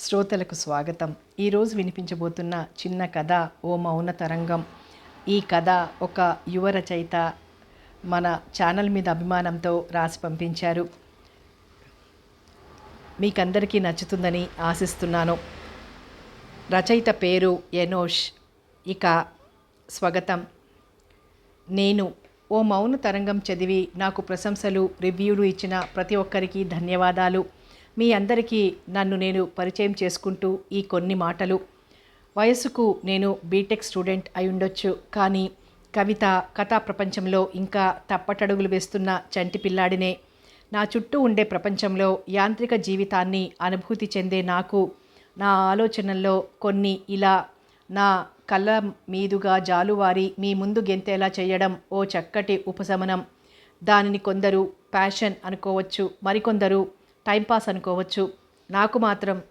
శ్రోతలకు స్వాగతం. ఈరోజు వినిపించబోతున్న చిన్న కథ ఓ మౌన తరంగం. ఈ కథ ఒక యువ రచయిత మన ఛానల్ మీద అభిమానంతో రాసి పంపించారు. మీకందరికీ నచ్చుతుందని ఆశిస్తున్నాను. రచయిత పేరు ఎనోష్. ఇక స్వాగతం. నేను ఓ మౌన తరంగం చదివి నాకు ప్రశంసలు రివ్యూలు ఇచ్చిన ప్రతి ఒక్కరికి ధన్యవాదాలు. మీ అందరికీ నన్ను నేను పరిచయం చేసుకుంటూ ఈ కొన్ని మాటలు. వయసుకు నేను బీటెక్ స్టూడెంట్ అయి ఉండొచ్చు కానీ కవిత కథా ప్రపంచంలో ఇంకా తప్పటడుగులు వేస్తున్న చంటి పిల్లాడినే. నా చుట్టూ ఉండే ప్రపంచంలో యాంత్రిక జీవితాన్ని అనుభూతి చెందే నాకు నా ఆలోచనల్లో కొన్ని ఇలా నా కళ్ళ మీదుగా జాలువారి మీ ముందు గెంతేలా చేయడం ఓ చక్కటి ఉపశమనం. దానిని కొందరు ప్యాషన్ అనుకోవచ్చు మరికొందరు టైంపాస్ అనుకోవచ్చు. నాకు మాత్రం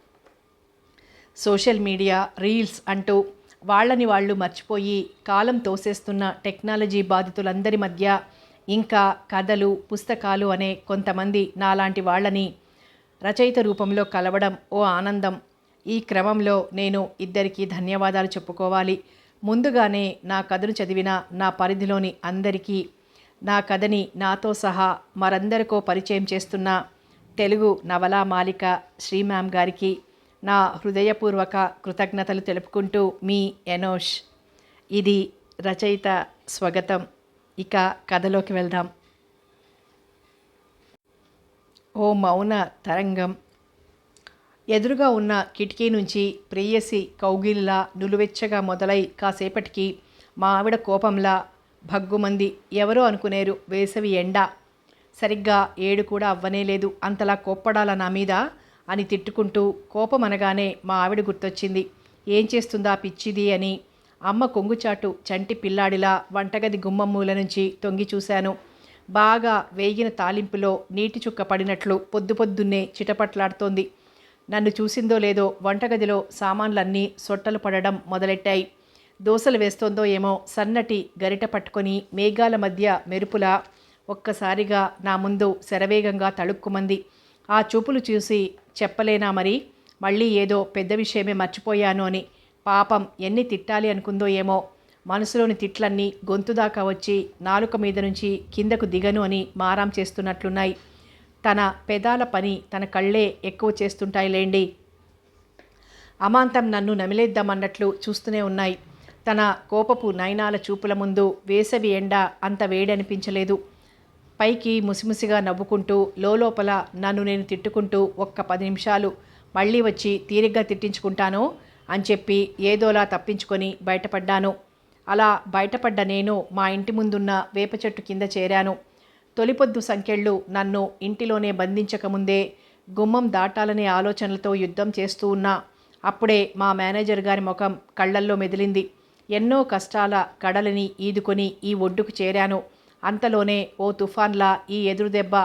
సోషల్ మీడియా రీల్స్ అంటూ వాళ్ళని వాళ్ళు మర్చిపోయి కాలం తోసేస్తున్న టెక్నాలజీ బాధితులందరి మధ్య ఇంకా కథలు పుస్తకాలు అనే కొంతమంది నాలాంటి వాళ్ళని రచయిత రూపంలో కలవడం ఓ ఆనందం. ఈ క్రమంలో నేను ఇద్దరికీ ధన్యవాదాలు చెప్పుకోవాలి. ముందుగానే నా కథను చదివిన నా పరిధిలోని అందరికీ నా కథని నాతో సహా మరందరికో పరిచయం చేస్తున్న తెలుగు నవలా మాలిక శ్రీ మ్యామ్ గారికి నా హృదయపూర్వక కృతజ్ఞతలు తెలుపుకుంటూ మీ ఎనోష్. ఇది రచయిత స్వాగతం. ఇక కథలోకి వెళ్దాం. ఓ మౌన తరంగం. ఎదురుగా ఉన్న కిటికీ నుంచి ప్రేయసి కౌగిల్లా నులువెచ్చగా మొదలై కాసేపటికి మా ఆవిడ కోపంలా భగ్గుమంది ఎవరో అనుకునేరు వేసవి ఎండ. సరిగ్గా ఏడు కూడా అవ్వనే లేదు. అంతలా కోప్పడాల నా మీద? అని తిట్టుకుంటూ కోపం అనగానే మా ఆవిడ గుర్తొచ్చింది. ఏం చేస్తుందా పిచ్చిది అని. అమ్మ కొంగుచాటు చంటి పిల్లాడిలా వంటగది గుమ్మం మూల నుంచి తొంగి చూశాను. బాగా వేగిన తాలింపులో నీటి చుక్క పడినట్లు పొద్దు పొద్దున్నే చిటపట్లాడుతోంది. నన్ను చూసిందో లేదో వంటగదిలో సామాన్లన్నీ సొట్టలు పడడం మొదలెట్టాయి. దోశలు వేస్తోందో ఏమో సన్నటి గరిట పట్టుకొని మేఘాల మధ్య మెరుపులా ఒక్కసారిగా నా ముందు శరవేగంగా తళుక్కుమంది. ఆ చూపులు చూసి చెప్పలేనా మరి? మళ్ళీ ఏదో పెద్ద విషయమే మర్చిపోయాను అని. పాపం ఎన్ని తిట్టాలి అనుకుందో ఏమో. మనసులోని తిట్లన్నీ గొంతు దాకా వచ్చి నాలుక మీద నుంచి కిందకు దిగను అని మారాం చేస్తున్నట్లున్నాయి. తన పెదాల పని తన కళ్ళే ఎక్కువ చేస్తుంటాయి లేండి అమాంతం నన్ను నమిలేద్దామన్నట్లు చూస్తూనే ఉన్నాయి. తన కోపపు నయనాల చూపుల ముందు వేసవి ఎండ అంత వేడనిపించలేదు. పైకి ముసిముసిగా నవ్వుకుంటూ లోపల నన్ను నేను తిట్టుకుంటూ ఒక్క పది నిమిషాలు మళ్ళీ వచ్చి తీరిగ్గా తిట్టించుకుంటాను అని చెప్పి ఏదోలా తప్పించుకొని బయటపడ్డాను. అలా బయటపడ్డ నేను మా ఇంటి ముందున్న వేప చెట్టు కింద చేరాను. తొలిపొద్దు సంఖ్యళ్ళు నన్ను ఇంటిలోనే బంధించకముందే గుమ్మం దాటాలనే ఆలోచనలతో యుద్ధం చేస్తూ ఉన్నా. అప్పుడే మా మేనేజర్ గారి ముఖం కళ్ళల్లో మెదిలింది. ఎన్నో కష్టాల కడలిని ఈదుకొని ఈ ఒడ్డుకు చేరాను. అంతలోనే ఓ తుఫాన్లా ఈ ఎదురుదెబ్బ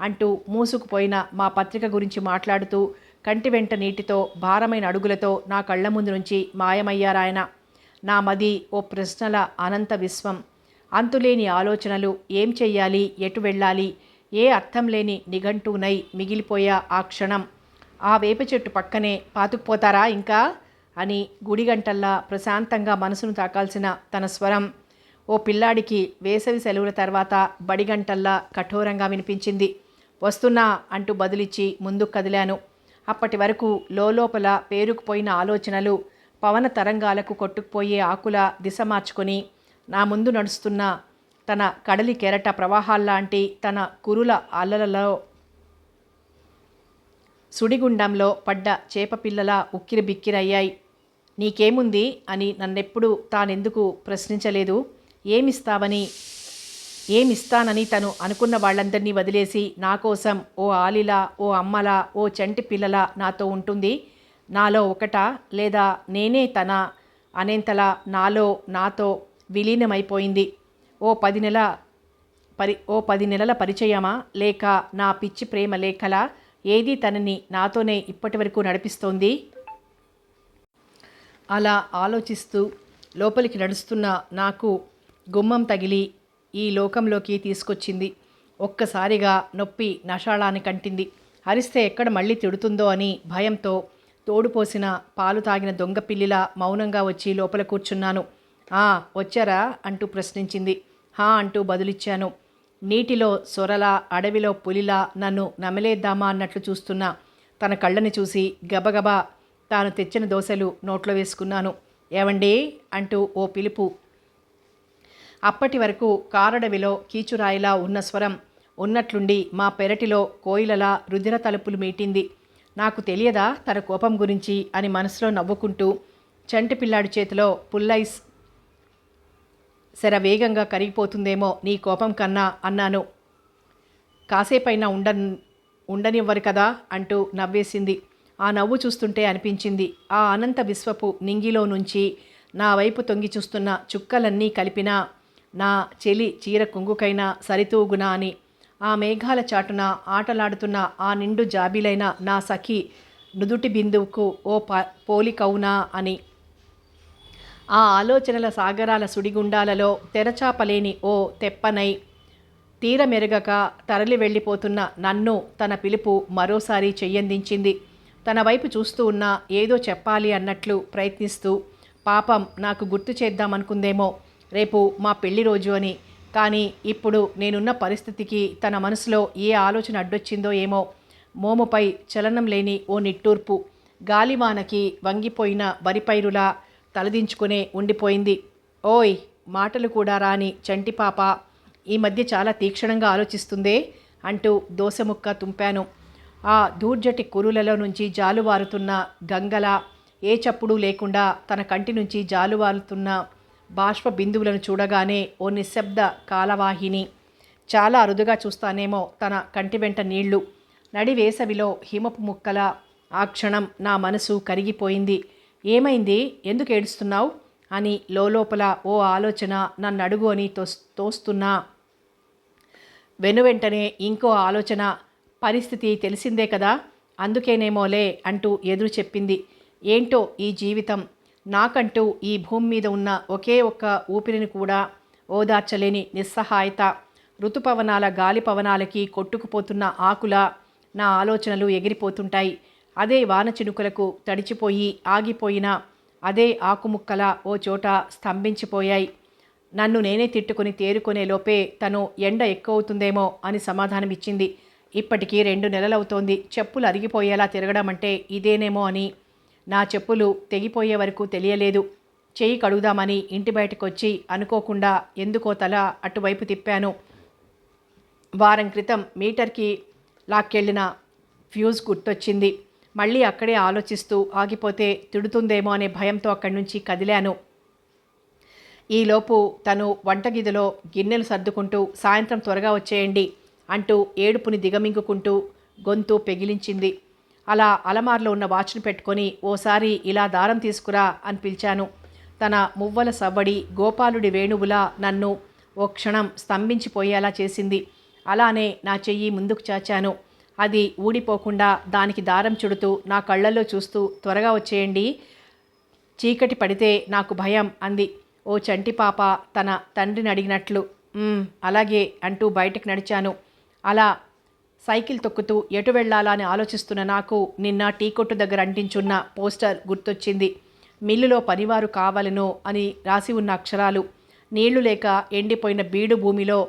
అంటూ మూసుకుపోయిన మా పత్రిక గురించి మాట్లాడుతూ కంటి వెంట నీటితో భారమైన అడుగులతో నా కళ్ళ ముందు నుంచి మాయమయ్యారాయన. నా మది ఓ ప్రశ్నల అనంత విశ్వం. అంతులేని ఆలోచనలు ఏం చెయ్యాలి? ఎటు వెళ్ళాలి? ఏ అర్థం లేని నిఘంటువునై మిగిలిపోయా ఆ క్షణం. ఆ వేప చెట్టు పక్కనే పాతుకుపోతారా ఇంకా? అని గుడిగంటల్లా ప్రశాంతంగా మనసును తాకాల్సిన తన స్వరం. ఓ పిల్లాడికి వేసవి సెలవుల తర్వాత బడిగంటల్లా కఠోరంగా వినిపించింది. వస్తున్నా అంటూ బదులిచ్చి ముందుకు కదిలాను. అప్పటి వరకు లోపల పేరుకుపోయిన ఆలోచనలు పవన తరంగాలకు కొట్టుకుపోయే ఆకుల దిశ మార్చుకొని నా ముందు నడుస్తున్న తన కడలి కెరట ప్రవాహాల్లాంటి తన కురుల అల్లలలో సుడిగుండంలో పడ్డ చేపపిల్లల ఉక్కిరి బిక్కిరయ్యాయి నీకేముంది అని నన్నెప్పుడు తానెందుకు ప్రశ్నించలేదు? ఏమిస్తావని ఏమిస్తానని తను అనుకున్న వాళ్ళందరినీ వదిలేసి నా కోసం ఓ ఆలిలా ఓ అమ్మలా ఓ చంటి పిల్లల నాతో ఉంటుంది. నాలో ఒకట లేదా నేనే తన అనేంతలా నాలో నాతో విలీనమైపోయింది. ఓ పది నెల పరి ఓ పది నెలల పరిచయమా? లేక నా పిచ్చి ప్రేమ లేఖలా ఏది తనని నాతోనే ఇప్పటి వరకు నడిపిస్తోంది? అలా ఆలోచిస్తూ లోపలికి నడుస్తున్న నాకు గుమ్మం తగిలి ఈ లోకంలోకి తీసుకొచ్చింది. ఒక్కసారిగా నొప్పి నషాళాన్ని కంటింది. అరిస్తే ఎక్కడ మళ్ళీ తిడుతుందో అని భయంతో తోడుపోసిన పాలు తాగిన దొంగ పిల్లిలా మౌనంగా వచ్చి లోపల కూర్చున్నాను. ఆ వచ్చారా? అంటూ ప్రశ్నించింది. హా అంటూ బదులిచ్చాను. నీటిలో సొరలా అడవిలో పులిలా నన్ను నమలేద్దామా అన్నట్లు చూస్తున్న. తన కళ్ళని చూసి గబగబా తాను తెచ్చిన దోశలు నోట్లో వేసుకున్నాను. ఏవండి? అంటూ ఓ పిలుపు అప్పటి వరకు కారడవిలో కీచురాయిలా ఉన్న స్వరం ఉన్నట్లుండి మా పెరటిలో కోయిలలా రుధిర తలుపులు మీటింది. నాకు తెలియదా తన కోపం గురించి అని మనసులో నవ్వుకుంటూ చంటి పిల్లాడి చేతిలో పుల్లైస్ శర వేగంగా కరిగిపోతుందేమో నీ కోపం కన్నా అన్నాను. కాసేపైనా ఉండ ఉండనివ్వరు కదా అంటూ నవ్వేసింది. ఆ నవ్వు చూస్తుంటే అనిపించింది. ఆ అనంత విశ్వపు నింగిలో నుంచి నా వైపు తొంగి చూస్తున్న చుక్కలన్నీ కలిపినా నా చెలి చీర కొంగుకైనా సరితూగునా అని. ఆ మేఘాల చాటున ఆటలాడుతున్న ఆ నిండు జాబీలైన నా సఖి నుదుటి బిందువుకు ఓ ప పోలికవునా అని. ఆ ఆలోచనల సాగరాల సుడిగుండాలలో తెరచాపలేని ఓ తెప్పనై తీరమెరగక తరలి వెళ్ళిపోతున్న నన్ను తన పిలుపు మరోసారి చెయ్యందించింది. తన వైపు చూస్తూ ఉన్న ఏదో చెప్పాలి అన్నట్లు ప్రయత్నిస్తూ పాపం నాకు గుర్తు చేద్దామనుకుందేమో. రేపు మా పెళ్ళి రోజు అని. కానీ ఇప్పుడు నేనున్న పరిస్థితికి తన మనసులో ఏ ఆలోచన అడ్డొచ్చిందో ఏమో. మోముపై చలనం లేని ఓ నిట్టూర్పు. గాలివానకి వంగిపోయిన వరిపైరులా తలదించుకునే ఉండిపోయింది. ఓయ్ మాటలు కూడా రాని చంటి పాప. ఈ మధ్య చాలా తీక్షణంగా ఆలోచిస్తుందే అంటూ దోసముక్క తుంపాను. ఆ దూర్జటి కురులలో నుంచి జాలువారుతున్న గంగల ఏ చప్పుడు లేకుండా తన కంటి నుంచి జాలువారుతున్న బాష్ప బిందువులను చూడగానే ఓ నిశ్శబ్ద కాలవాహిని. చాలా అరుదుగా చూస్తానేమో తన కంటి వెంట నీళ్ళు. నడి వేసవిలో హిమపు ముక్కల ఆ క్షణం నా మనసు కరిగిపోయింది. ఏమైంది? ఎందుకు ఏడుస్తున్నావు? అని లోపల ఓ ఆలోచన నన్ను అడుగు అని తోస్ తోస్తున్నా. వెనువెంటనే ఇంకో ఆలోచన పరిస్థితి తెలిసిందే కదా అందుకేనేమోలే అంటూ ఎదురు చెప్పింది. ఏంటో ఈ జీవితం? నాకంటూ ఈ భూమి మీద ఉన్న ఒకే ఒక్క ఊపిరిని కూడా ఓదార్చలేని నిస్సహాయత ఋతుపవనాల గాలిపవనాలకి కొట్టుకుపోతున్న ఆకుల నా ఆలోచనలు ఎగిరిపోతుంటాయి. అదే వాన చినుకులకు తడిచిపోయి ఆగిపోయిన అదే ఆకుముక్కల ఓ చోట స్తంభించిపోయాయి. నన్ను నేనే తిట్టుకుని తేరుకునే లోపే తను ఎండ ఎక్కువవుతుందేమో అని సమాధానమిచ్చింది. ఇప్పటికీ రెండు నెలలవుతోంది. చెప్పులు అరిగిపోయేలా తిరగడం అంటే ఇదేనేమో అని నా చెప్పులు తెగిపోయే వరకు తెలియలేదు. చేయి కడుగుదామని ఇంటి బయటకొచ్చి అనుకోకుండా ఎందుకో తల అటువైపు తిప్పాను. వారం క్రితం మీటర్కి లాక్కెళ్ళిన ఫ్యూజ్ గుర్తొచ్చింది. మళ్ళీ అక్కడే ఆలోచిస్తూ ఆగిపోతే తిడుతుందేమో అనే భయంతో అక్కడి నుంచి కదిలాను. ఈలోపు తను వంటగదిలో గిన్నెలు సర్దుకుంటూ సాయంత్రం త్వరగా వచ్చేయండి అంటూ ఏడుపుని దిగమింగుకుంటూ గొంతు పెగిలించింది. అలా అలమార్లో ఉన్న వాచ్ను పెట్టుకొని ఓసారి ఇలా దారం తీసుకురా అని పిలిచాను. తన మువ్వల సవ్వడి గోపాలుడి వేణువులా నన్ను ఓ క్షణం స్తంభించిపోయేలా చేసింది. అలానే నా చెయ్యి ముందుకు చాచాను. అది ఊడిపోకుండా దానికి దారం చుడుతూ నా కళ్ళల్లో చూస్తూ త్వరగా వచ్చేయండి. చీకటి పడితే నాకు భయం అంది. ఓ చంటి పాప తన తండ్రిని అడిగినట్లు అలాగే అంటూ బయటకు నడిచాను. అలా సైకిల్ తొక్కుతూ ఎటు వెళ్ళాలా అని ఆలోచిస్తున్న నాకు నిన్న టీ కొట్టు దగ్గర అంటించున్న పోస్టర్ గుర్తొచ్చింది. మిల్లులో పనివారు కావాలను అని రాసి ఉన్న అక్షరాలు. నీళ్ళు లేక ఎండిపోయిన బీడు భూమిలో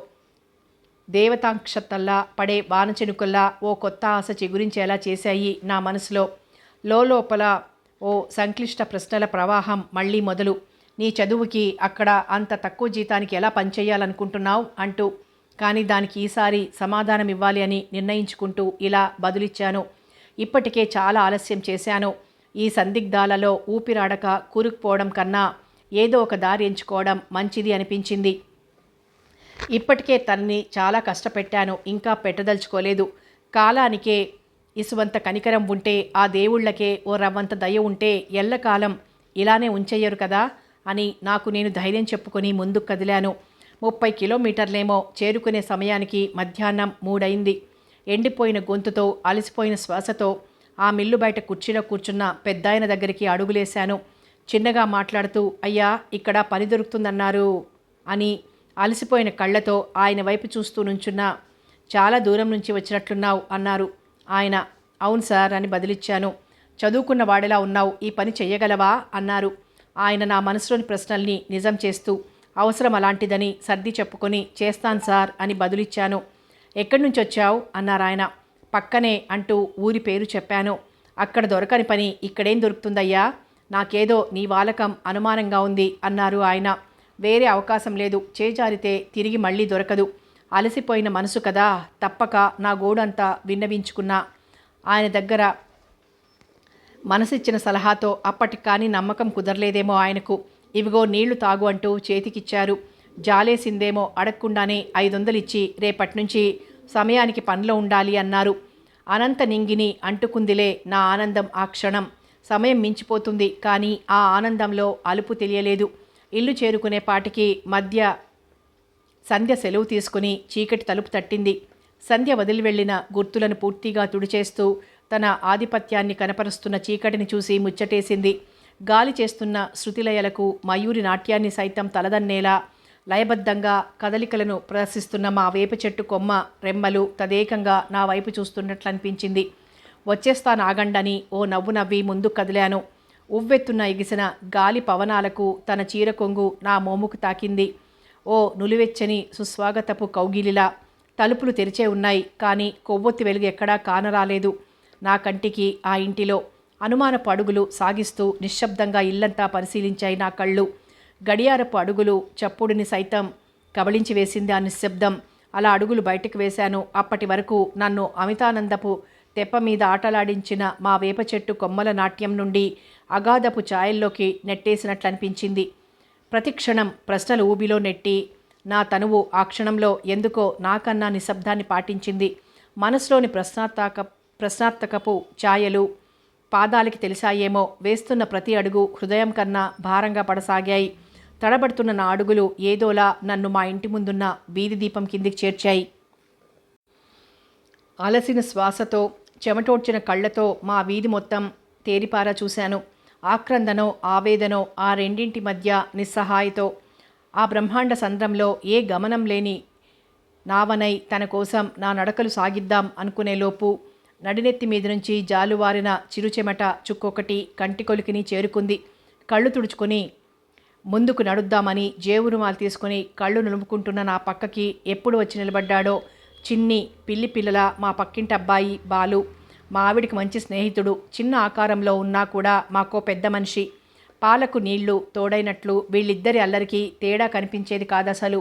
దేవతాంక్షతల్లా పడే వానచెనుకల్లా ఓ కొత్త ఆశ చిగురించేలా చేశాయి నా మనసులో. లోపల ఓ సంక్లిష్ట ప్రశ్నల ప్రవాహం మళ్ళీ మొదలు. నీ చదువుకి అక్కడ అంత తక్కువ జీతానికి ఎలా పనిచేయాలనుకుంటున్నావు? అంటూ కానీ దానికి ఈసారి సమాధానం ఇవ్వాలి అని నిర్ణయించుకుంటూ ఇలా బదులిచ్చాను. ఇప్పటికే చాలా ఆలస్యం చేశాను. ఈ సందిగ్ధాలలో ఊపిరాడక కూరుకుపోవడం కన్నా ఏదో ఒక దారి ఎంచుకోవడం మంచిది అనిపించింది. ఇప్పటికే తన్ని చాలా కష్టపెట్టాను. ఇంకా పెట్టదలుచుకోలేదు. కాలానికే ఇసువంత కనికరం ఉంటే ఆ దేవుళ్ళకే ఓ రవ్వంత దయ ఉంటే ఎల్లకాలం ఇలానే ఉంచెయ్యరు కదా అని నాకు నేను ధైర్యం చెప్పుకొని ముందుకు కదిలాను. ముప్పై కిలోమీటర్లేమో చేరుకునే సమయానికి మధ్యాహ్నం మూడైంది. ఎండిపోయిన గొంతుతో అలసిపోయిన శ్వాసతో ఆ మిల్లు బయట కుర్చీలో కూర్చున్న పెద్దాయన దగ్గరికి అడుగులేశాను. చిన్నగా మాట్లాడుతూ అయ్యా ఇక్కడ పని దొరుకుతుందన్నారు అని అలసిపోయిన కళ్ళతో ఆయన వైపు చూస్తూ నుంచున్న. చాలా దూరం నుంచి వచ్చినట్లున్నావు అన్నారు. ఆయన అవును సార్ అని బదిలిచ్చాను. చదువుకున్న వాడిలా ఉన్నావు ఈ పని చెయ్యగలవా అన్నారు. ఆయన నా మనసులోని ప్రశ్నల్ని నిజం చేస్తూ అవసరం అలాంటిదని సర్ది చెప్పుకొని చేస్తాను సార్ అని బదులిచ్చాను. ఎక్కడి నుంచి వచ్చావు? అన్నారు ఆయన. పక్కనే అంటూ ఊరి పేరు చెప్పాను. అక్కడ దొరకని పని ఇక్కడేం దొరుకుతుందయ్యా? నాకేదో నీ వాలకం అనుమానంగా ఉంది అన్నారు ఆయన. వేరే అవకాశం లేదు. చేజారితే తిరిగి మళ్ళీ దొరకదు. అలసిపోయిన మనసు కదా? తప్పక నా గోడంతా విన్నవించుకున్నా. ఆయన దగ్గర మనసిచ్చిన సలహాతో అప్పటికి కానీ నమ్మకం కుదరలేదేమో ఆయనకు. ఇవిగో నీళ్ళు తాగు అంటూ చేతికిచ్చారు. జాలేసిందేమో అడగకుండానే ఐదొందలిచ్చి రేపట్నుంచి ఇచ్చి సమయానికి పనిలో ఉండాలి అన్నారు. అనంత నింగిని అంటుకుందిలే నా ఆనందం ఆ క్షణం. సమయం మించిపోతుంది కానీ ఆ ఆనందంలో అలుపు తెలియలేదు. ఇల్లు చేరుకునే పాటికి మధ్య సంధ్య సెలవు తీసుకుని చీకటి తలుపు తట్టింది. సంధ్య వదిలి వెళ్ళిన గుర్తులను పూర్తిగా తుడిచేస్తూ తన ఆధిపత్యాన్ని కనపరుస్తున్న చీకటిని చూసి ముచ్చటేసింది. గాలి చేస్తున్న శృతిలయలకు మయూరి నాట్యాన్ని సైతం తలదన్నేలా లయబద్ధంగా కదలికలను ప్రదర్శిస్తున్న మా వేప చెట్టు కొమ్మ రెమ్మలు తదేకంగా నా వైపు చూస్తున్నట్లు అనిపించింది వచ్చేస్తా నాగండని ఓ నవ్వు నవ్వి ముందు కదిలాను. ఉవ్వెత్తున ఎగిసిన గాలి పవనాలకు తన చీర కొంగు నా మోముకు తాకింది. ఓ నులివెచ్చని సుస్వాగతపు కౌగిలిలా తలుపులు తెరిచే ఉన్నాయి. కానీ కొవ్వొత్తి వెలుగు ఎక్కడా కానరాలేదు. నా కంటికి ఆ ఇంటిలో అనుమానపు అడుగులు సాగిస్తూ నిశ్శబ్దంగా ఇల్లంతా పరిశీలించాయి నా కళ్ళు. గడియారపు అడుగులు చప్పుడిని సైతం కబళించి వేసింది ఆ నిశ్శబ్దం. అలా అడుగులు బయటకు వేశాను. అప్పటి వరకు నన్ను అమితానందపు తెప్ప మీద ఆటలాడించిన మా వేప చెట్టు కొమ్మల నాట్యం నుండి అగాధపు ఛాయల్లోకి నెట్టేసినట్లు అనిపించింది ప్రతిక్షణం ప్రశ్నలు ఊబిలో నెట్టి నా తనువు ఆ క్షణంలో ఎందుకో నాకన్నా నిశ్శబ్దాన్ని పాటించింది. మనసులోని ప్రశ్నార్థక ప్రశ్నార్థకపు ఛాయలు పాదాలకి తెలిసాయేమో వేస్తున్న ప్రతి అడుగు హృదయం కన్నా భారంగా పడసాగాయి. తడబడుతున్న నా అడుగులు ఏదోలా నన్ను మా ఇంటి ముందున్న వీధి దీపం కిందికి చేర్చాయి. అలసిన శ్వాసతో చెమటోడ్చిన కళ్ళతో మా వీధి మొత్తం తేరిపారా చూశాను. ఆక్రందనో ఆవేదనో ఆ రెండింటి మధ్య నిస్సహాయతో ఆ బ్రహ్మాండ సంద్రంలో ఏ గమనం లేని నావనై తన కోసం నా నడకలు సాగిద్దాం అనుకునేలోపు నడినెత్తి మీద నుంచి జాలువారిన చిరుచెమట చుక్కొకటి కంటికొలికిని చేరుకుంది. కళ్ళు తుడుచుకొని ముందుకు నడుద్దామని జేవురుమాలు తీసుకొని కళ్ళు నులుముకుంటున్న నా పక్కకి ఎప్పుడు వచ్చి నిలబడ్డాడో చిన్ని పిల్లి పిల్లల మా పక్కింటి అబ్బాయి బాలు. మా ఆవిడికి మంచి స్నేహితుడు చిన్న ఆకారంలో ఉన్నా కూడా మాకో పెద్ద మనిషి. పాలకు నీళ్ళు తోడైనట్లు వీళ్ళిద్దరి అల్లరికి తేడా కనిపించేది కాదసలు.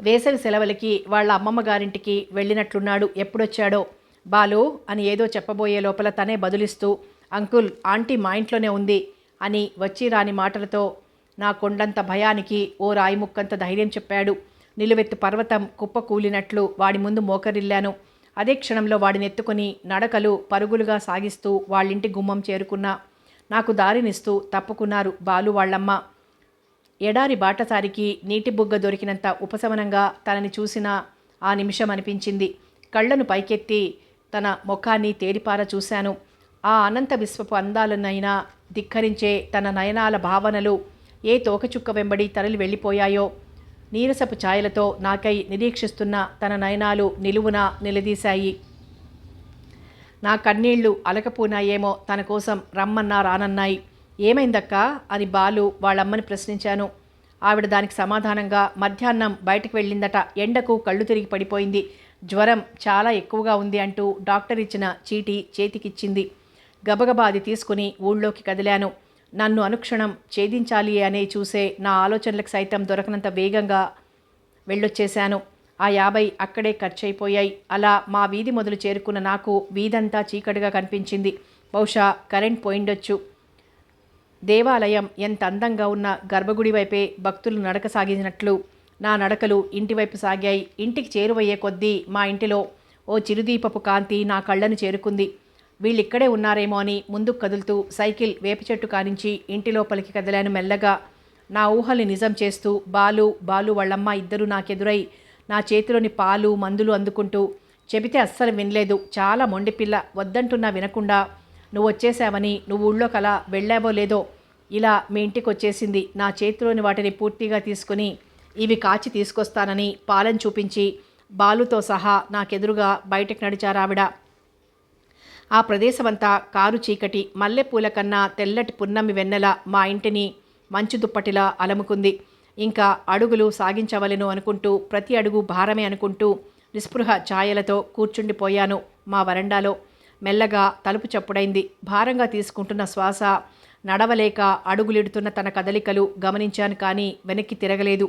వేసవి సెలవులకి వాళ్ళ అమ్మమ్మ గారింటికి వెళ్ళినట్లున్నాడు. ఎప్పుడొచ్చాడో బాలు అని ఏదో చెప్పబోయే లోపల తనే బదులిస్తూ అంకుల్ ఆంటీ మా ఇంట్లోనే ఉంది అని వచ్చి రాని మాటలతో నా కొండంత భయానికి ఓ రాయి ముక్కంత ధైర్యం చెప్పాడు. నిలువెత్తు పర్వతం కుప్ప కూలినట్లు వాడి ముందు మోకరిల్లాను. అదే క్షణంలో వాడిని ఎత్తుకుని నడకలు పరుగులుగా సాగిస్తూ వాళ్ళింటి గుమ్మం చేరుకున్నా. నాకు దారినిస్తూ తప్పుకున్నారు బాలు వాళ్ళమ్మ. ఎడారి బాటసారికి నీటి బుగ్గ దొరికినంత ఉపశమనంగా తనని చూసిన ఆ నిమిషం అనిపించింది. కళ్ళను పైకెత్తి తన ముఖాన్ని తేరిపార చూశాను. ఆ అనంత విశ్వపు అందాలనైనా ధిక్కరించే తన నయనాల భావనలు ఏ తోకచుక్క వెంబడి తరలి వెళ్ళిపోయాయో నీరసపు ఛాయలతో నాకై నిరీక్షిస్తున్న తన నయనాలు నిలువున నిలదీశాయి. నా కన్నీళ్ళు అలకపోనాయేమో తన కోసం రమ్మన్నా రానన్నాయి. ఏమైందక్కా? అని బాలు వాళ్ళమ్మని ప్రశ్నించాను. ఆవిడ దానికి సమాధానంగా మధ్యాహ్నం బయటకు వెళ్ళిందట ఎండకు కళ్ళు తిరిగి పడిపోయింది. జ్వరం చాలా ఎక్కువగా ఉంది అంటూ డాక్టర్ ఇచ్చిన చీటీ చేతికిచ్చింది. గబగబా అది తీసుకుని ఊళ్ళోకి కదిలాను. నన్ను అనుక్షణం ఛేదించాలి అనే చూసే నా ఆలోచనలకు సైతం దొరకనంత వేగంగా వెళ్ళొచ్చేశాను. ఆ యాభై అక్కడే ఖర్చయిపోయాయి. అలా మా వీధి మొదలు చేరుకున్న నాకు వీధంతా చీకటిగా కనిపించింది. బహుశా కరెంట్ పోయిండొచ్చు. దేవాలయం ఎంత అందంగా ఉన్న గర్భగుడి వైపే భక్తులు నడక నా నడకలు ఇంటివైపు సాగాయి. ఇంటికి చేరువయ్యే కొద్దీ మా ఇంటిలో ఓ చిరుదీపపు కాంతి నా కళ్ళను చేరుకుంది. వీళ్ళిక్కడే ఉన్నారేమో అని ముందుకు కదులుతూ సైకిల్ వేప చెట్టు కానించి ఇంటి లోపలికి కదిలాను మెల్లగా. నా ఊహల్ని నిజం చేస్తూ బాలు బాలు వాళ్ళమ్మ ఇద్దరు నాకెదురై నా చేతిలోని పాలు మందులు అందుకుంటూ చెబితే అస్సలు వినలేదు. చాలా మొండిపిల్ల వద్దంటున్నా వినకుండా నువ్వు వచ్చేసావని నువ్వు ఊళ్ళో కలా వెళ్ళావో లేదో ఇలా మీ ఇంటికి వచ్చేసింది. నా చేతిలోని వాటిని పూర్తిగా తీసుకుని ఇవి కాచి తీసుకొస్తానని పాలన చూపించి బాలుతో సహా నాకెదురుగా బయటకు నడిచారావిడ. ఆ ప్రదేశమంతా కారు చీకటి మల్లెపూల కన్నా తెల్లటి పున్నమి వెన్నెల మా ఇంటిని మంచు దుప్పటిలా అలముకుంది. ఇంకా అడుగులు సాగించవలెను అనుకుంటూ ప్రతి అడుగు భారమే అనుకుంటూ నిస్పృహ ఛాయలతో కూర్చుండిపోయాను మా వరండాలో. మెల్లగా తలుపు చప్పుడైంది. భారంగా తీసుకుంటున్న శ్వాస నడవలేక అడుగులిడుతున్న తన కదలికలు గమనించాను కానీ వెనక్కి తిరగలేదు.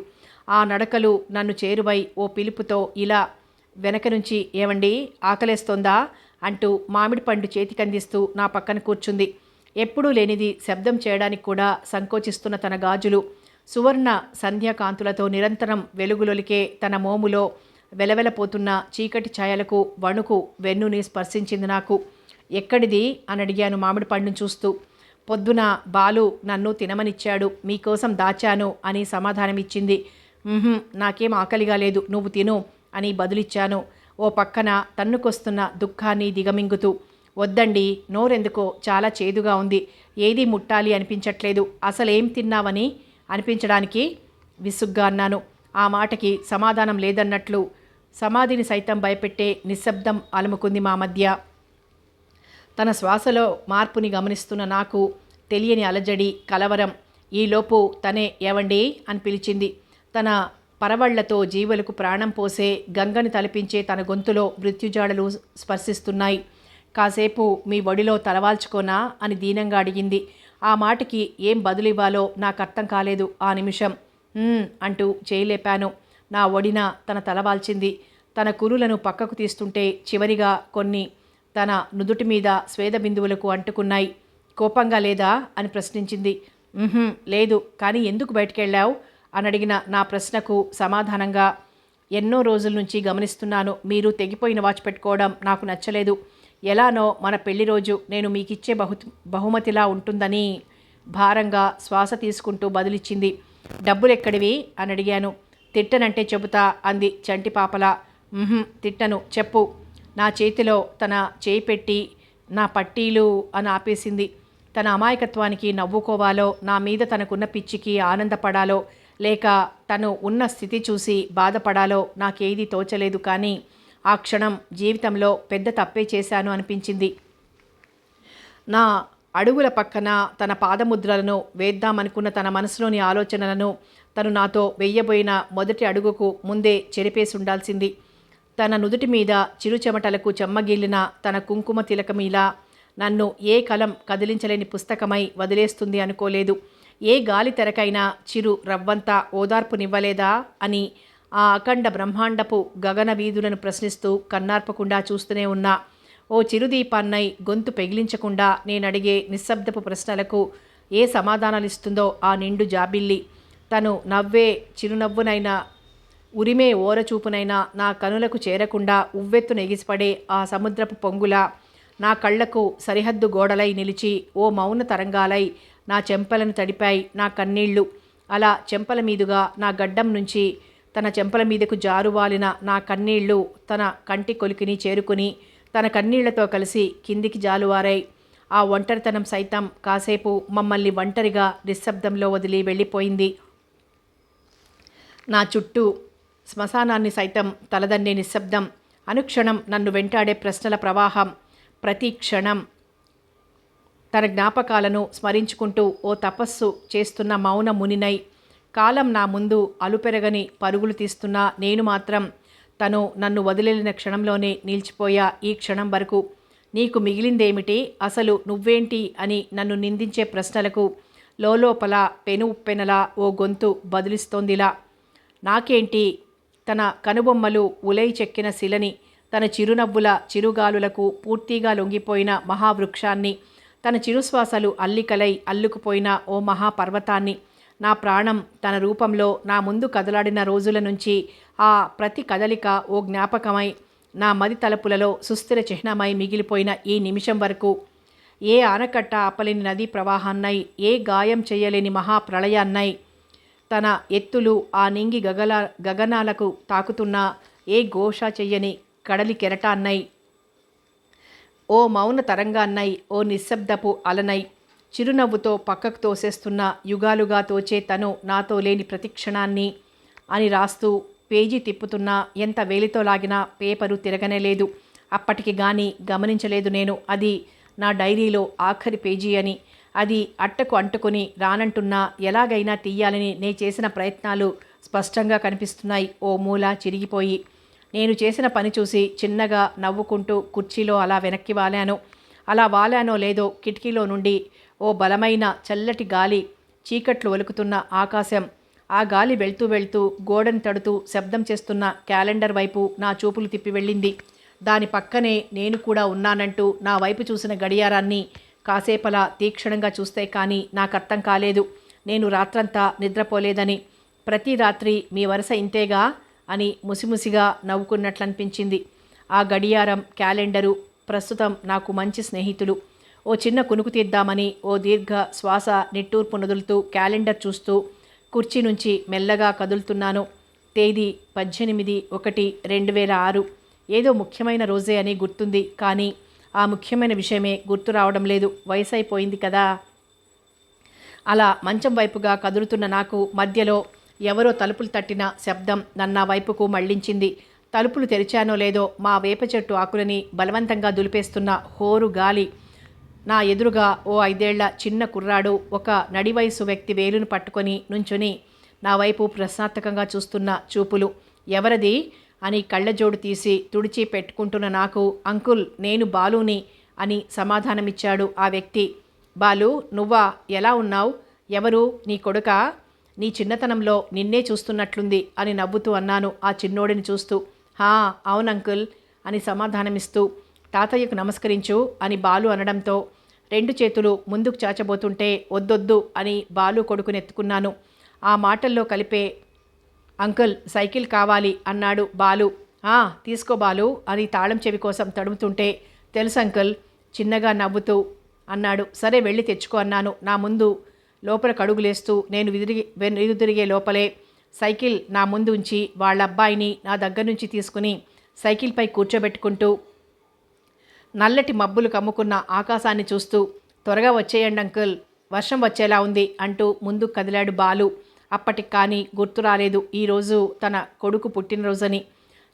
ఆ నడకలు నన్ను చేరువై ఓ పిలుపుతో ఇలా వెనక నుంచి ఏమండి ఆకలేస్తోందా? అంటూ మామిడి పండు చేతికందిస్తూ నా పక్కన కూర్చుంది. ఎప్పుడూ లేనిది శబ్దం చేయడానికి కూడా సంకోచిస్తున్న తన గాజులు. సువర్ణ సంధ్యాకాంతులతో నిరంతరం వెలుగులొలికే తన మోములో వెలవెలపోతున్న చీకటి ఛాయలకు వణుకు వెన్నుని స్పర్శించింది నాకు. ఎక్కడిది? అని అడిగాను మామిడి పండును చూస్తూ. పొద్దున బాలు నన్ను తినమనిచ్చాడు. మీకోసం దాచాను అని సమాధానమిచ్చింది. ఇచ్చింది నాకేం ఆకలిగా లేదు. నువ్వు తిను అని బదులిచ్చాను. ఓ పక్కన తన్నుకొస్తున్న దుఃఖాన్ని దిగమింగుతూ వద్దండి నోరెందుకో చాలా చేదుగా ఉంది. ఏది ముట్టాలి అనిపించట్లేదు. అసలేం తిన్నావని అనిపించడానికి విసుగ్గా అన్నాను. ఆ మాటకి సమాధానం లేదన్నట్లు సమాధిని సైతం భయపెట్టే నిశ్శబ్దం అలుముకుంది మా మధ్య. తన శ్వాసలో మార్పుని గమనిస్తున్న నాకు తెలియని అలజడి కలవరం ఈలోపు తనే ఏవండి? అని పిలిచింది. తన పరవళ్ళతో జీవులకు ప్రాణం పోసే గంగని తలపించే తన గొంతులో మృత్యుజాడలు స్పర్శిస్తున్నాయి. కాసేపు మీ ఒడిలో తలవాల్చుకోనా? అని దీనంగా అడిగింది. ఆ మాటకి ఏం బదులివ్వాలో నాకు అర్థం కాలేదు ఆ నిమిషం. అంటూ చేయలేపాను. నా ఒడిన తన తలవాల్చింది. తన కురులను పక్కకు తీస్తుంటే చివరిగా కొన్ని తన నుదుటి మీద స్వేద బిందువులకు అంటుకున్నాయి. కోపంగా లేదా? అని ప్రశ్నించింది. లేదు కానీ ఎందుకు బయటికెళ్ళావు? అని అడిగిన నా ప్రశ్నకు సమాధానంగా ఎన్నో రోజుల నుంచి గమనిస్తున్నాను మీరు తెగిపోయిన వాచ్ పెట్టుకోవడం నాకు నచ్చలేదు. ఎలానో మన పెళ్ళి రోజు నేను మీకిచ్చే బహు బహుమతిలా ఉంటుందని భారంగా శ్వాస తీసుకుంటూ బదులిచ్చింది. డబ్బులు ఎక్కడివి అని అడిగాను. తిట్టనంటే చెబుతా అంది చంటి పాపలా. తిట్టను చెప్పు. నా చేతిలో తన చేయి పెట్టి నా పట్టీలు అని ఆపేసింది. తన అమాయకత్వానికి నవ్వుకోవాలో నా మీద తనకున్న పిచ్చికి ఆనందపడాలో లేక తను ఉన్న స్థితి చూసి బాధపడాలో నాకేది తోచలేదు కానీ ఆ క్షణం జీవితంలో పెద్ద తప్పే చేశాను అనిపించింది. నా అడుగుల పక్కన తన పాదముద్రలను వేద్దామనుకున్న తన మనసులోని ఆలోచనలను తను నాతో వెయ్యబోయిన మొదటి అడుగుకు ముందే చెరిపేసి ఉండాల్సింది తన నుదుటి మీద చిరు చెమటలకు చెమ్మగిల్లిన తన కుంకుమ తిలకమీలా నన్ను ఏ కలం కదిలించలేని పుస్తకమై వదిలేస్తుంది అనుకోలేదు. ఏ గాలి తెరకైనా చిరు రవ్వంతా ఓదార్పునివ్వలేదా అని ఆ అఖండ బ్రహ్మాండపు గగన వీధులను ప్రశ్నిస్తూ కన్నార్పకుండా చూస్తూనే ఉన్నా ఓ చిరుదీపాన్నై గొంతు పెగిలించకుండా నేనడిగే నిశ్శబ్దపు ప్రశ్నలకు ఏ సమాధానాలిస్తుందో ఆ నిండు జాబిల్లి. తను నవ్వే చిరునవ్వునైనా ఉరిమే ఓరచూపునైనా నా కనులకు చేరకుండా ఉవ్వెత్తు నెగిసిపడే ఆ సముద్రపు పొంగుల నా కళ్ళకు సరిహద్దు గోడలై నిలిచి ఓ మౌన తరంగాలై నా చెంపలను తడిపాయి నా కన్నీళ్ళు అలా చెంపల మీదుగా నా గడ్డం నుంచి తన చెంపల మీదకు జారువాలిన నా కన్నీళ్ళు తన కంటి కొలికిని చేరుకుని తన కన్నీళ్ళతో కలిసి కిందికి జాలువారై ఆ ఒంటరితనం సైతం కాసేపు మమ్మల్ని ఒంటరిగా నిశ్శబ్దంలో వదిలి వెళ్ళిపోయింది. నా చుట్టూ శ్మశానాన్ని సైతం తలదన్నే నిశ్శబ్దం. అనుక్షణం నన్ను వెంటాడే ప్రశ్నల ప్రవాహం. ప్రతి క్షణం తన జ్ఞాపకాలను స్మరించుకుంటూ ఓ తపస్సు చేస్తున్న మౌన మునినై కాలం నా ముందు అలుపెరగని పరుగులు తీస్తున్న నేను మాత్రం తను నన్ను వదిలేలిన క్షణంలోనే నిలిచిపోయా. ఈ క్షణం వరకు నీకు మిగిలిందేమిటి? అసలు నువ్వేంటి? అని నన్ను నిందించే ప్రశ్నలకు లోలోపల పెను ఉప్పెనలా ఓ గొంతు బదులిస్తోందిలా. నాకేంటి? తన కనుబొమ్మలు ఉలై చెక్కిన శిలని తన చిరునవ్వుల చిరుగాలులకు పూర్తిగా లొంగిపోయిన మహావృక్షాన్ని తన చిరుశ్వాసలు అల్లికలై అల్లుకుపోయిన ఓ మహాపర్వతాన్ని నా ప్రాణం తన రూపంలో నా ముందు కదలాడిన రోజుల నుంచి ఆ ప్రతి కదలిక ఓ జ్ఞాపకమై నా మది తలుపులలో సుస్థిర చిహ్నమై మిగిలిపోయిన ఈ నిమిషం వరకు ఏ ఆనకట్ట ఆపలేని నదీ ప్రవాహాన్నై ఏ గాయం చేయలేని మహాప్రళయాన్నై తన ఎత్తులు ఆ నింగి గగల గగనాలకు తాకుతున్న ఏ ఘోష చెయ్యని కడలి కెరటాన్నై ఓ మౌన తరంగాన్నై ఓ నిశ్శబ్దపు అలనై. చిరునవ్వుతో పక్కకు తోసేస్తున్న యుగాలుగా తోచే తను నాతో లేని ప్రతిక్షణాన్ని అని రాస్తూ పేజీ తిప్పుతున్నా ఎంత వేలితో లాగినా పేపరు తిరగనేలేదు అప్పటికి గాని గమనించలేదు నేను అది నా డైరీలో ఆఖరి పేజీ అని. అది అట్టకు అంటుకొని రానంటున్నా ఎలాగైనా తీయాలని నే చేసిన ప్రయత్నాలు స్పష్టంగా కనిపిస్తున్నాయి. ఓ మూల చిరిగిపోయి నేను చేసిన పని చూసి చిన్నగా నవ్వుకుంటూ కుర్చీలో అలా వెనక్కి వాలాను. అలా వాలానో లేదో కిటికీలో నుండి ఓ బలమైన చల్లటి గాలి చీకట్లు వలుకుతున్న ఆకాశం. ఆ గాలి వెళ్తూ వెళ్తూ గోడను తడుతూ శబ్దం చేస్తున్న క్యాలెండర్ వైపు నా చూపులు తిప్పి వెళ్ళింది. దాని పక్కనే నేను కూడా ఉన్నానంటూ నా వైపు చూసిన గడియారాన్ని కాసేపలా తీక్షణంగా చూస్తే కానీ నాకు అర్థం కాలేదు. నేను రాత్రంతా నిద్రపోలేదని. ప్రతి రాత్రి మీ వరుస ఇంతేగా? అని ముసిముసిగా నవ్వుకున్నట్లనిపించింది. ఆ గడియారం క్యాలెండరు ప్రస్తుతం నాకు మంచి స్నేహితులు. ఓ చిన్న కునుకు తీద్దామని ఓ దీర్ఘ శ్వాస నిట్టూర్పు నదులుతూ క్యాలెండర్ చూస్తూ కుర్చీ నుంచి మెల్లగా కదులుతున్నాను. తేదీ పద్దెనిమిది ఒకటి రెండు వేల ఆరు. ఏదో ముఖ్యమైన రోజే అని గుర్తుంది కానీ ఆ ముఖ్యమైన విషయమే గుర్తు రావడం లేదు. వయసు అయిపోయింది కదా. అలా మంచం వైపుగా కదులుతున్న నాకు మధ్యలో ఎవరో తలుపులు తట్టిన శబ్దం నన్న వైపుకు మళ్ళించింది తలుపులు తెరిచానో లేదో మా వేప చెట్టు ఆకులని బలవంతంగా దులిపేస్తున్న హోరు గాలి. నా ఎదురుగా ఓ ఐదేళ్ళ చిన్న కుర్రాడు ఒక నడివయసు వ్యక్తి వేలును పట్టుకొని నుంచుని నా వైపు ప్రశ్నార్థకంగా చూస్తున్న చూపులు. ఎవరది? అని కళ్ళజోడు తీసి తుడిచి పెట్టుకుంటున్న నాకు అంకుల్ నేను బాలుని అని సమాధానమిచ్చాడు ఆ వ్యక్తి. బాలు నువ్వా? ఎలా ఉన్నావు? ఎవరు? నీ కొడుక? నీ చిన్నతనంలో నిన్నే చూస్తున్నట్లుంది అని నవ్వుతూ అన్నాను ఆ చిన్నోడిని చూస్తూ. హా అవును అంకుల్ అని సమాధానమిస్తూ. తాతయ్యకు నమస్కరించు అని బాలు అనడంతో రెండు చేతులు ముందుకు చాచబోతుంటే వద్దొద్దు అని బాలు కొడుకుని ఎత్తుకున్నాను ఆ మాటల్లో కలిపే అంకుల్ సైకిల్ కావాలి అన్నాడు బాలు. "ఆ, తీసుకో బాలు అని తాళం చెవి కోసం తడుముతుంటే తెలుసు అంకుల్ చిన్నగా నవ్వుతూ అన్నాడు. సరే వెళ్ళి తెచ్చుకో అన్నాను. నా ముందు లోపల కడుగులేస్తూ నేను విదిరిగి వెను తిరిగే లోపలే సైకిల్ నా ముందు ఉంచి వాళ్ళ అబ్బాయిని నా దగ్గర నుంచి తీసుకుని సైకిల్పై కూర్చోబెట్టుకుంటూ నల్లటి మబ్బులు కమ్ముకున్న ఆకాశాన్ని చూస్తూ త్వరగా వచ్చేయండి అంకుల్ వర్షం వచ్చేలా ఉంది అంటూ ముందు కదిలాడు బాలు. అప్పటికి కానీ గుర్తు రాలేదు ఈరోజు తన కొడుకు పుట్టినరోజని.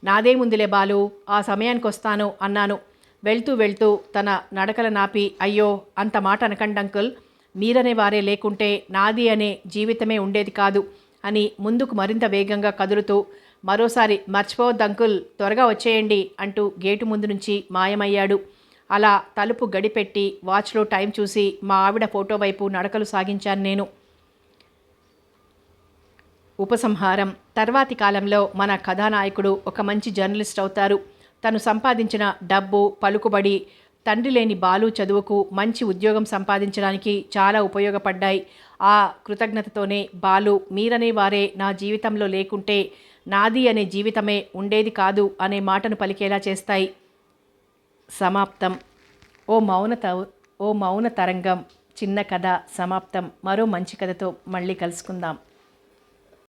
నాదేముందిలే బాలు ఆ సమయానికి వస్తాను అన్నాను. వెళ్తూ వెళ్తూ తన నడకల నాపి అయ్యో అంత మాట అనకండి అంకుల్ మీరనే వారే లేకుంటే నాది అనే జీవితమే ఉండేది కాదు అని ముందుకు మరింత వేగంగా కదులుతూ మరోసారి మర్చిపోవద్దంకుల్ త్వరగా వచ్చేయండి అంటూ గేటు ముందు నుంచి మాయమయ్యాడు. అలా తలుపు గడిపెట్టి వాచ్లో టైం చూసి మా ఆవిడ ఫోటో వైపు నడకలు సాగించాను నేను. ఉపసంహారం. తర్వాతి కాలంలో మన కథానాయకుడు ఒక మంచి జర్నలిస్ట్ అవుతారు. తను సంపాదించిన డబ్బు పలుకుబడి తండ్రి లేని బాలు చదువుకు మంచి ఉద్యోగం సంపాదించడానికి చాలా ఉపయోగపడ్డాయి. ఆ కృతజ్ఞతతోనే బాలు మీరనే వారే నా జీవితంలో లేకుంటే నాది అనే జీవితమే ఉండేది కాదు అనే మాటను పలికేలా చేస్తాయి. సమాప్తం. ఓ మౌన త- ఓ మౌన తరంగం. చిన్న కథ సమాప్తం. మరో మంచి కథతో మళ్ళీ కలుసుకుందాం.